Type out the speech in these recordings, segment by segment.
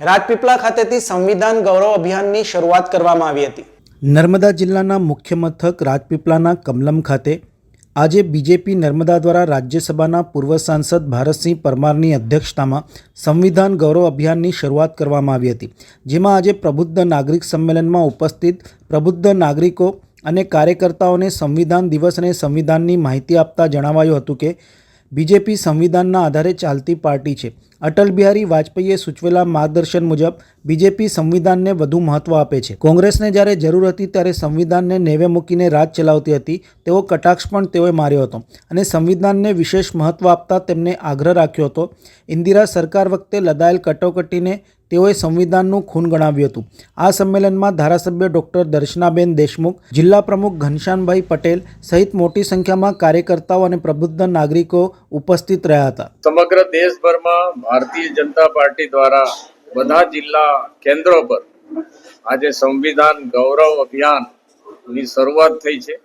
રાજપીપળા ખાતેથી સંવિધાન ગૌરવ અભિયાનની શરૂઆત કરવામાં આવી હતી. નર્મદા જિલ્લાના મુખ્ય મથક રાજપીપળાના કમલમ ખાતે આજે બીજેપી નર્મદા દ્વારા રાજ્યસભાના પૂર્વ સાંસદ ભારતસિંહ પરમારની અધ્યક્ષતામાં સંવિધાન ગૌરવ અભિયાનની શરૂઆત કરવામાં આવી હતી. જેમાં આજે પ્રબુદ્ધ નાગરિક સંમેલનમાં ઉપસ્થિત પ્રબુદ્ધ નાગરિકો અને કાર્યકર્તાઓને સંવિધાન દિવસ અને સંવિધાનની માહિતી આપતા જણાવાયું હતું કે, બીજેપી સંવિધાનના આધારે ચાલતી પાર્ટી છે. અટલ બિહારી વાજપેયીએ સૂચવેલા માર્ગદર્શન મુજબ બીજેપી સંવિધાનને વધુ મહત્ત્વ આપે છે. કોંગ્રેસને જ્યારે જરૂર હતી ત્યારે સંવિધાનને નેવે મૂકીને રાજ ચલાવતી હતી. તેવો કટાક્ષ પણ તેઓએ માર્યો હતો અને સંવિધાનને વિશેષ મહત્ત્વ આપતા તેમને આગ્રહ રાખ્યો હતો. ઇન્દિરા સરકાર વખતે લદાયેલ કટોકટીને તેઓએ સંવિધાનનું ખૂન ગણાવ્યું હતું. આ સંમેલનમાં ધારાસભ્ય ડૉક્ટર દર્શનાબેન દેશમુખ, જિલ્લા પ્રમુખ ઘનશ્યામભાઈ પટેલ સહિત મોટી સંખ્યામાં કાર્યકર્તાઓ અને પ્રબુદ્ધ નાગરિકો ઉપસ્થિત રહ્યા હતા. સમગ્ર દેશભરમાં ભારતીય જનતા પાર્ટી દ્વારા બધા જિલ્લા કેન્દ્રો પર આજે સંવિધાન ગૌરવ અભિયાનની શરૂઆત થઈ છે.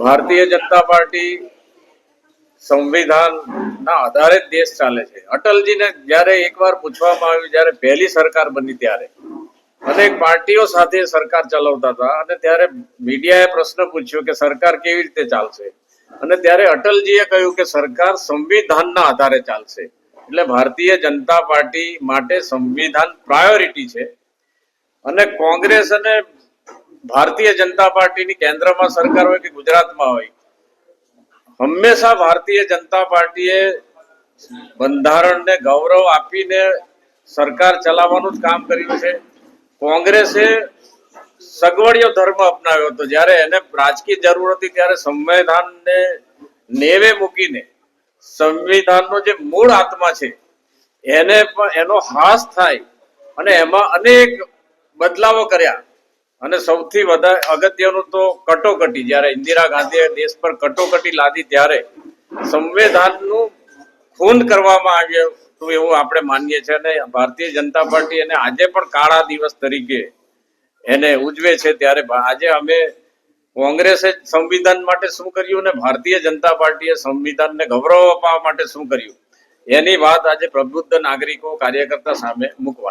ભારતીય જનતા પાર્ટી સંવિધાનના આધારે દેશ ચાલે છે. અટલજીને જ્યારે એકવાર પૂછવામાં આવ્યું, જ્યારે પહેલી સરકાર બની ત્યારે અનેક પાર્ટીઓ સાથે સરકાર ચલાવતા હતા અને ત્યારે મીડિયાએ પ્રશ્ન પૂછ્યો કે સરકાર કેવી રીતે ચાલશે? અને ત્યારે અટલજીએ કહ્યું કે સરકાર સંવિધાનના આધારે ચાલશે. એટલે ભારતીય જનતા પાર્ટી માટે સંવિધાન પ્રાયોરિટી છે. અને કોંગ્રેસ અને ભારતીય જનતા પાર્ટીની કેન્દ્રમાં સરકાર હોય કે ગુજરાતમાં હોય, હંમેશા ભારતીય જનતા પાર્ટીએ બંધારણને ગૌરવ આપીને સરકાર ચલાવવાનું જ કામ કર્યું છે. કોંગ્રેસે સગવડિયો ધર્મ અપનાવ્યો હતો. જ્યારે એને રાજકીય જરૂર હતી ત્યારે સંવિધાનને નેવે મૂકીને સંવિધાનનો જે મૂળ આત્મા છે, એને પણ એનો હાસ થાય અને એમાં અનેક બદલાવો કર્યા. અને સૌથી વધારે અગત્યનું તો કટોકટી, જ્યારે ઇન્દિરા ગાંધીએ દેશ પર કટોકટી લાદી ત્યારે સંવિધાનનું ખૂન કરવામાં આવ્યું હતું એવું આપણે માનીએ છીએ અને ભારતીય જનતા પાર્ટી એને આજે પણ કાળા દિવસ તરીકે એને ઉજવે છે. ત્યારે આજે અમે કોંગ્રેસે સંવિધાન માટે શું કર્યું અને ભારતીય જનતા પાર્ટીએ સંવિધાનને ગૌરવ અપાવવા માટે શું કર્યું? એની વાત આજે પ્રબુદ્ધ નાગરિકો, કાર્યકર્તા સામે મૂકવા